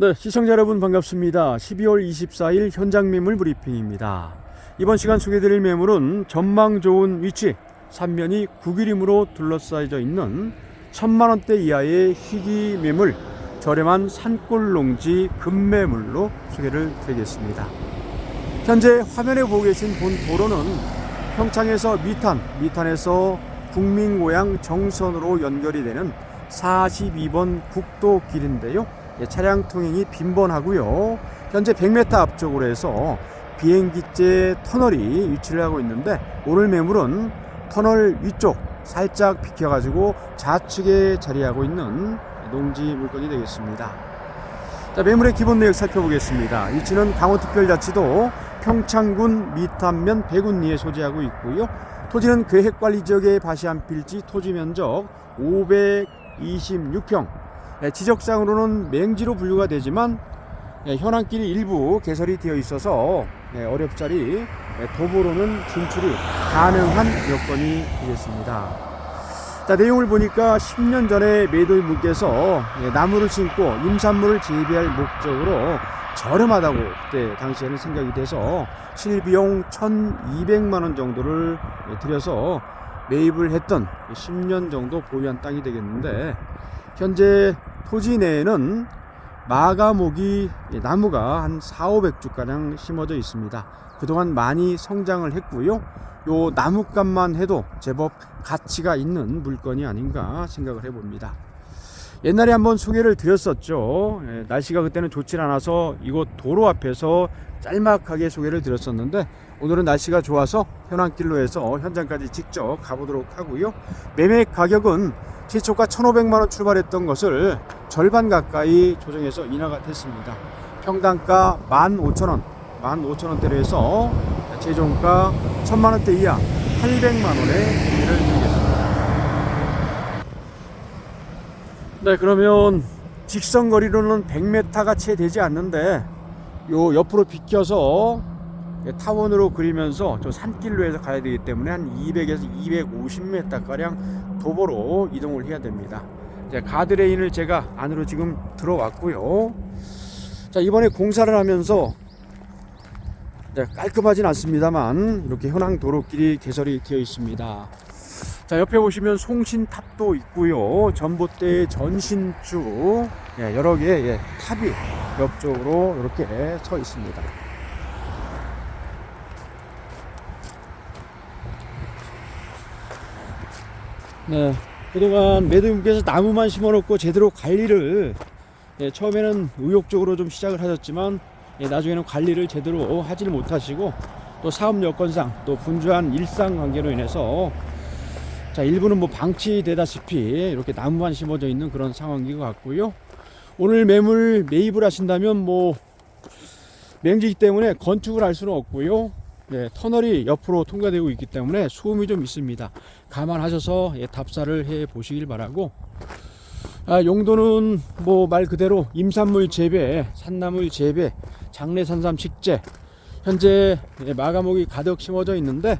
네, 시청자 여러분 반갑습니다. 12월 24일 현장 매물 브리핑입니다. 이번 시간 소개드릴 매물은 전망 좋은 위치, 삼면이 구기림으로 둘러싸여져 있는 천만 원대 이하의 희귀 매물, 저렴한 산골 농지 급매물로 소개를 드리겠습니다. 현재 화면에 보고 계신 본 도로는 평창에서 미탄, 미탄에서 국민고향 정선으로 연결이 되는 42번 국도 길인데요. 예, 차량 통행이 빈번하고요. 현재 100m 앞쪽으로 해서 비행기째 터널이 위치를 하고 있는데 오늘 매물은 터널 위쪽 살짝 비켜가지고 좌측에 자리하고 있는 농지 물건이 되겠습니다. 자, 매물의 기본 내역 살펴보겠습니다. 위치는 강원특별자치도 평창군 미탄면 배군리에 소재하고 있고요. 토지는 계획관리지역의 바시안 필지 토지 면적 526평. 예, 지적상으로는 맹지로 분류가 되지만 예, 현안길이 일부 개설이 되어 있어서 예, 어렵자리 예, 도보로는 진출이 가능한 여건이 되겠습니다. 자, 내용을 보니까 10년 전에 매도인분께서 예, 나무를 심고 임산물을 재배할 목적으로 저렴하다고 그때 당시에는 생각이 돼서 실비용 1,200만 원 정도를 예, 들여서 매입을 했던 10년 정도 보유한 땅이 되겠는데 현재 토지 내에는 마가목이 예, 나무가 한 4, 500주 가량 심어져 있습니다. 그동안 많이 성장을 했고요. 요 나무값만 해도 제법 가치가 있는 물건이 아닌가 생각을 해봅니다. 옛날에 한번 소개를 드렸었죠. 예, 날씨가 그때는 좋질 않아서 이곳 도로 앞에서 짤막하게 소개를 드렸었는데 오늘은 날씨가 좋아서 현안길로 해서 현장까지 직접 가보도록 하고요. 매매 가격은 최초가 1,500만 원 출발했던 것을 절반 가까이 조정해서 인하가 됐습니다. 평당가 15,000원, 15,000원대로 해서 최종가 1,000만 원대 이하 800만 원에 구매를. 네, 그러면 직선 거리로는 100m가 채 되지 않는데 요 옆으로 비껴서 타원으로 그리면서 저 산길로 해서 가야 되기 때문에 한 200에서 250m 가량 도보로 이동을 해야 됩니다. 이제 가드레인을 제가 안으로 지금 들어왔고요. 자 이번에 공사를 하면서 네, 깔끔하진 않습니다만 이렇게 현황 도로길이 개설이 되어 있습니다. 자 옆에 보시면 송신탑도 있고요. 전봇대 전신주 예, 여러 개의 예, 탑이 옆쪽으로 이렇게 서 있습니다. 네, 그동안 매듭님께서 나무만 심어놓고 제대로 관리를 예, 처음에는 의욕적으로 좀 시작을 하셨지만 예, 나중에는 관리를 제대로 하지를 못하시고 또 사업 여건상 또 분주한 일상 관계로 인해서 자 일부는 뭐 방치되다시피 이렇게 나무만 심어져 있는 그런 상황인 것 같고요. 오늘 매물 매입을 하신다면 뭐 맹지기 때문에 건축을 할 수는 없고요. 네, 터널이 옆으로 통과되고 있기 때문에 소음이 좀 있습니다. 감안하셔서 예, 답사를 해 보시길 바라고. 아, 용도는 뭐 말 그대로 임산물 재배, 산나물 재배, 장례 산삼 식재. 현재 예, 마가목이 가득 심어져 있는데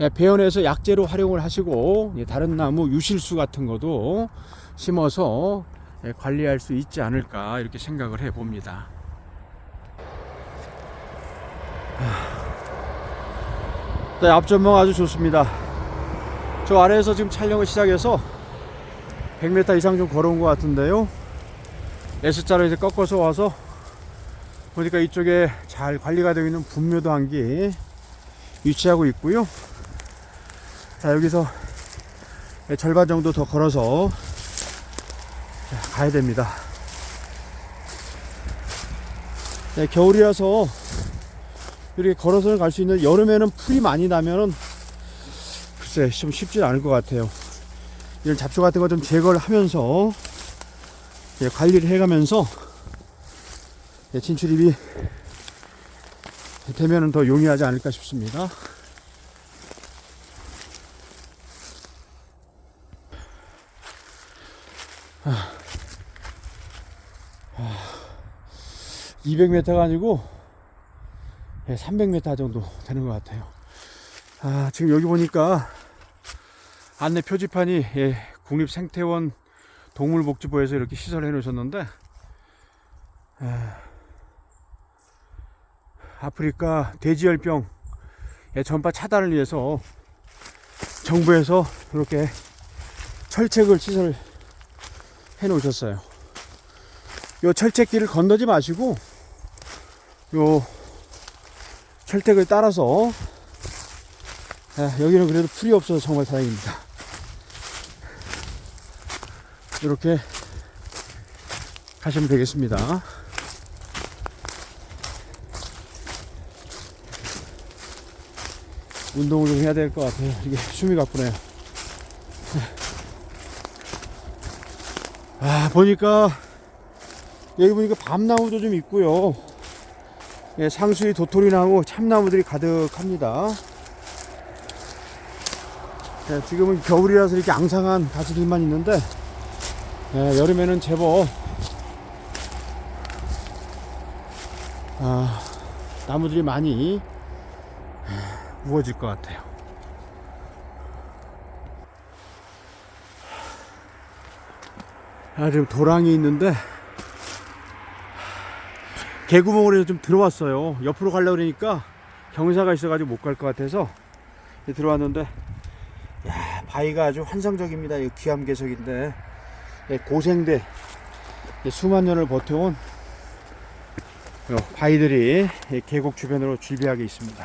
예, 배연에서 약재로 활용을 하시고 예, 다른 나무 유실수 같은 것도 심어서 예, 관리할 수 있지 않을까 이렇게 생각을 해 봅니다. 네, 앞전망 아주 좋습니다. 저 아래에서 지금 촬영을 시작해서 100m 이상 좀 걸어온 것 같은데요. S자로 이제 꺾어서 와서 보니까 이쪽에 잘 관리가 되어 있는 분묘도 한기 위치하고 있고요. 자, 여기서 절반 정도 더 걸어서 가야 됩니다. 네, 겨울이라서 이렇게 걸어서 갈 수 있는 여름에는 풀이 많이 나면은 글쎄 좀 쉽지 않을 것 같아요. 이런 잡초 같은 거 좀 제거를 하면서 예, 관리를 해가면서 예, 진출입이 되면은 더 용이하지 않을까 싶습니다. 아, 아, 200m가 아니고 예, 300m 정도 되는 것 같아요. 아, 지금 여기 보니까 안내 표지판이 예, 국립생태원 동물복지부에서 이렇게 시설해 놓으셨는데 아프리카 돼지열병 전파 차단을 위해서 정부에서 이렇게 철책을 시설 해 놓으셨어요. 요 철책길을 건너지 마시고 요 철책을 따라서 아, 여기는 그래도 풀이 없어서 정말 다행입니다. 이렇게 가시면 되겠습니다. 운동을 좀 해야 될 것 같아요. 이게 숨이 가쁘네요. 아, 보니까, 여기 보니까 밤나무도 좀 있고요. 예, 상수리 도토리나무, 참나무들이 가득합니다. 예, 지금은 겨울이라서 이렇게 앙상한 가지들만 있는데, 예, 여름에는 제법, 아, 나무들이 많이 우거질 것 같아요. 아, 지금 도랑이 있는데, 개구멍으로 좀 들어왔어요. 옆으로 가려고 그러니까 경사가 있어가지고 못 갈 것 같아서 들어왔는데, 야, 바위가 아주 환상적입니다. 이 기암괴석인데, 예, 고생대, 예, 수만 년을 버텨온 요 바위들이 이 계곡 주변으로 줄비하게 있습니다.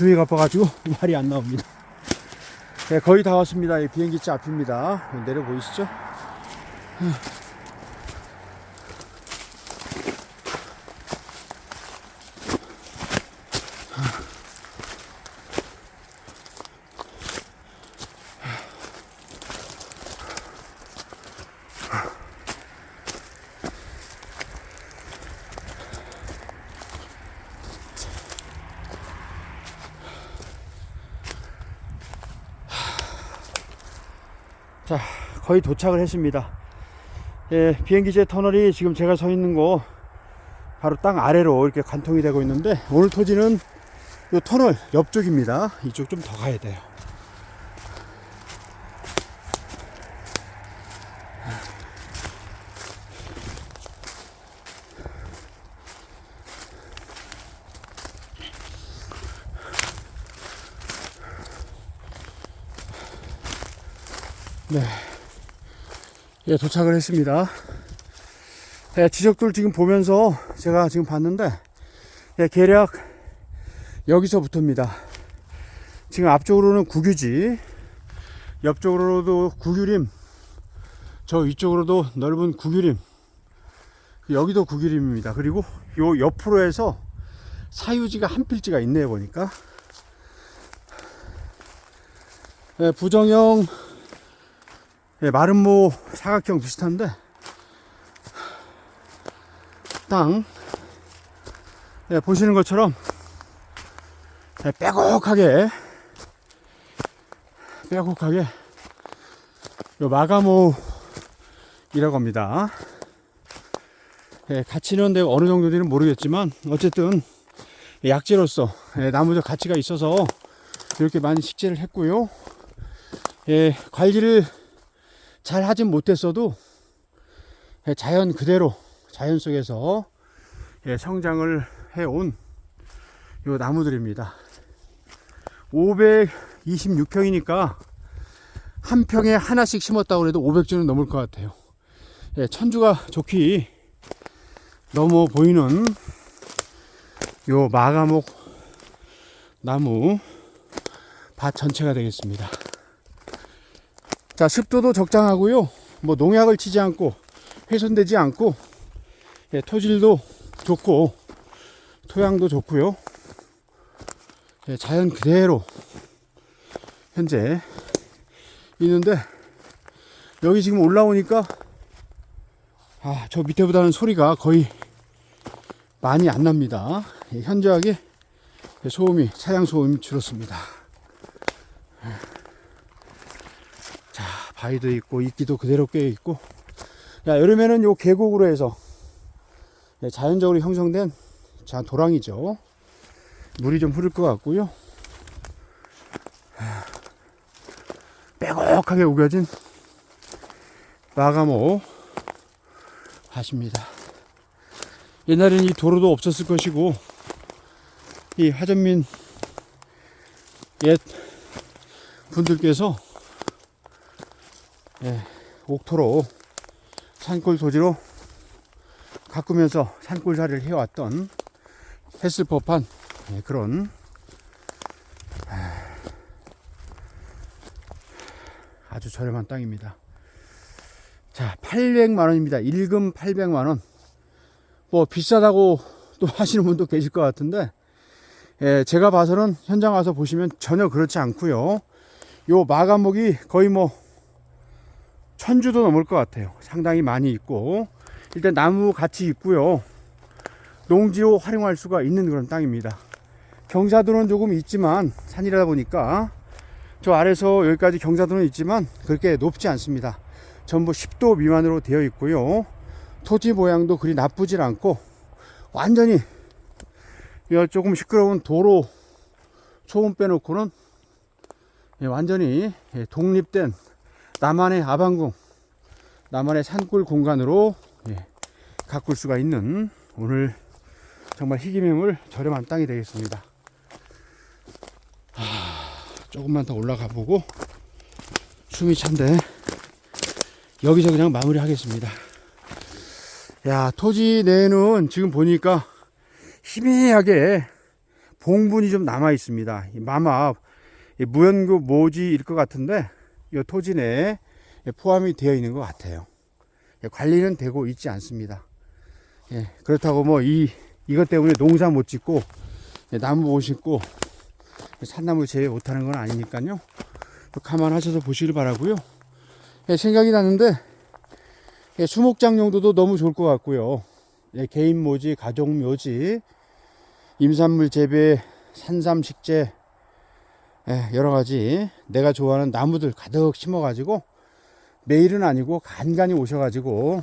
숨이 가빠가지고 말이 안 나옵니다. 네, 거의 다 왔습니다. 이 비행기차 앞입니다. 내려 보이시죠? 자, 거의 도착을 했습니다. 예, 비행기제 터널이 지금 제가 서 있는 곳 바로 땅 아래로 이렇게 관통이 되고 있는데 오늘 토지는 이 터널 옆쪽입니다. 이쪽 좀 더 가야 돼요. 네. 예, 도착을 했습니다. 예, 지적들 지금 보면서 제가 지금 봤는데, 예, 계략 여기서부터입니다. 지금 앞쪽으로는 구규지, 옆쪽으로도 구규림, 저 위쪽으로도 넓은 구규림, 여기도 구규림입니다. 그리고 요 옆으로 해서 사유지가 한 필지가 있네요, 보니까. 예, 부정형 예, 마름모 사각형 비슷한데 땅 예, 보시는 것처럼 예, 빼곡하게 빼곡하게 요 마가모이라고 합니다. 예, 가치는 내가 어느 정도인지는 모르겠지만 어쨌든 약재로서 예, 나무적 가치가 있어서 이렇게 많이 식재를 했고요. 예, 관리를 잘 하진 못했어도 예, 자연 그대로 자연 속에서 예, 성장을 해온 요 나무들입니다. 526평이니까 한 평에 하나씩 심었다고 해도 500주는 넘을 것 같아요. 예, 천주가 좋기 넘어 보이는 요 마가목 나무 밭 전체가 되겠습니다. 자, 습도도 적당하고요. 뭐 농약을 치지 않고 훼손되지 않고 예, 토질도 좋고 토양도 좋고요. 예, 자연 그대로 현재 있는데 여기 지금 올라오니까 아, 저 밑에보다는 소리가 거의 많이 안 납니다. 예, 현저하게 소음이 차량 소음이 줄었습니다. 자 바위도 있고 이끼도 그대로 꽤 있고 야 여름에는 요 계곡으로 해서 예, 자연적으로 형성된 자 도랑이죠. 물이 좀 흐를 것 같고요. 빼곡하게 우겨진 마가모 하십니다. 옛날에는 이 도로도 없었을 것이고 이 하전민 옛 분들께서 예, 옥토로 산골 도지로 가꾸면서 산골살이를 해왔던 했을 법한 예, 그런 아주 저렴한 땅입니다. 자, 800만 원입니다. 일금 800만 원. 뭐 비싸다고 또 하시는 분도 계실 것 같은데 예, 제가 봐서는 현장 와서 보시면 전혀 그렇지 않고요. 요 마감목이 거의 뭐 천주도 넘을 것 같아요. 상당히 많이 있고 일단 나무 같이 있고요. 농지로 활용할 수가 있는 그런 땅입니다. 경사도는 조금 있지만 산이라다 보니까 저 아래서 여기까지 경사도는 있지만 그렇게 높지 않습니다. 전부 10도 미만으로 되어 있고요. 토지 모양도 그리 나쁘질 않고 완전히 이 조금 시끄러운 도로 소음 빼놓고는 예, 완전히 예, 독립된 나만의 아방궁, 나만의 산골 공간으로 예, 가꿀 수가 있는 오늘 정말 희귀매물 저렴한 땅이 되겠습니다. 조금만 더 올라가 보고 숨이 찬데 여기서 그냥 마무리 하겠습니다. 야, 토지 내에는 지금 보니까 희미하게 봉분이 좀 남아 있습니다. 이 마마 이 무연고 모지일 것 같은데 이 토지 내에 포함이 되어 있는 것 같아요. 예, 관리는 되고 있지 않습니다. 예, 그렇다고 뭐 이 이것 때문에 농사 못 짓고 예, 나무 못 심고 산나물 제외 못하는 건 아니니까요. 또 감안하셔서 보시길 바라고요. 예, 생각이 나는데 예, 수목장 용도도 너무 좋을 것 같고요. 예, 개인 묘지, 가족 묘지, 임산물 재배, 산삼 식재 예, 여러 가지 내가 좋아하는 나무들 가득 심어가지고 매일은 아니고 간간히 오셔가지고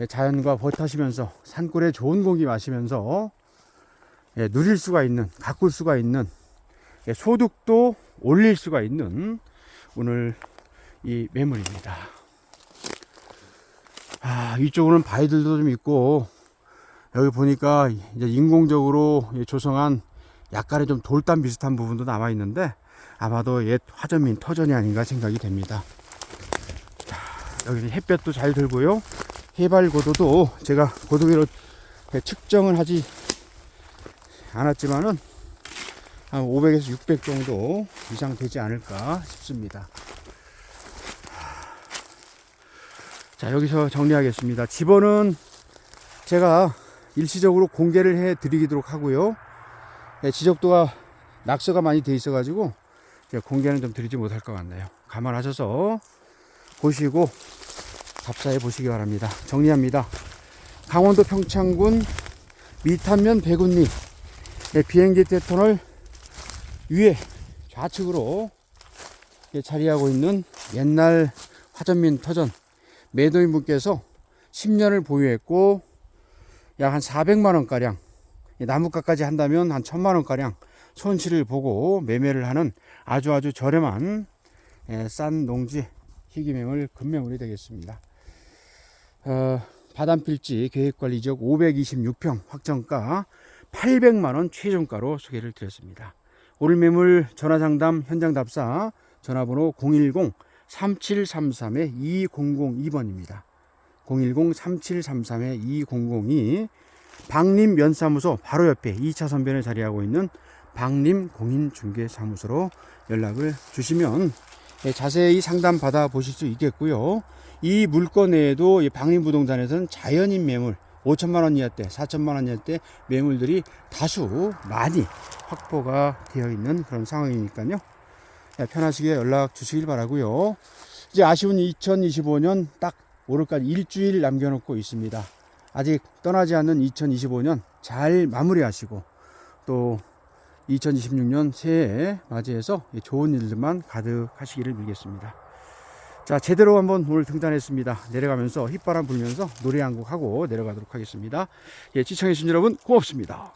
예, 자연과 버타시면서 산골에 좋은 공기 마시면서 예, 누릴 수가 있는 가꿀 수가 있는 예, 소득도 올릴 수가 있는 오늘 이 매물입니다. 아, 이쪽으로는 바위들도 좀 있고 여기 보니까 이제 인공적으로 조성한 약간의 좀 돌담 비슷한 부분도 남아 있는데 아마도 옛 화전민 터전이 아닌가 생각이 됩니다. 자, 여기는 햇볕도 잘 들고요. 해발 고도도 제가 고도위로 측정을 하지 않았지만은 한 500에서 600 정도 이상 되지 않을까 싶습니다. 자, 여기서 정리하겠습니다. 집원은 제가 일시적으로 공개를 해 드리도록 하고요. 예, 지적도가 낙서가 많이 돼 있어 가지고 공개는 좀 드리지 못할 것 같네요. 감안하셔서 보시고 답사해 보시기 바랍니다. 정리합니다. 강원도 평창군 미탄면 배군리 예, 비행기 대터널 위에 좌측으로 예, 자리하고 있는 옛날 화전민 터전 매도인 분께서 10년을 보유했고 약 한 400만 원가량 나무가까지 한다면 한 1000만 원가량 손실을 보고 매매를 하는 아주 아주 저렴한 예, 싼 농지 희귀매물 금매물이 되겠습니다. 어, 바단필지 계획관리 지역 526평 확정가 800만 원 최종가로 소개를 드렸습니다. 오늘 매물 전화상담 현장 답사 전화번호 010 3733-2002번입니다. 010-3733-2002 박림 면사무소 바로 옆에 2차 선변에 자리하고 있는 박림 공인중개사무소로 연락을 주시면 예, 자세히 상담 받아 보실 수 있겠고요. 이 물건 외에도 박림부동산에서는 자연인 매물 5천만 원 이하대, 4천만 원 이하대 매물들이 다수 많이 확보가 되어 있는 그런 상황이니까요. 예, 편하시게 연락 주시길 바라고요. 이제 아쉬운 2025년 딱 5월까지 일주일 남겨놓고 있습니다. 아직 떠나지 않는 2025년 잘 마무리하시고 또 2026년 새해 맞이해서 좋은 일들만 가득하시기를 빌겠습니다. 자, 제대로 한번 오늘 등단했습니다. 내려가면서 휘바람 불면서 노래 한 곡 하고 내려가도록 하겠습니다. 예, 시청해주신 여러분 고맙습니다.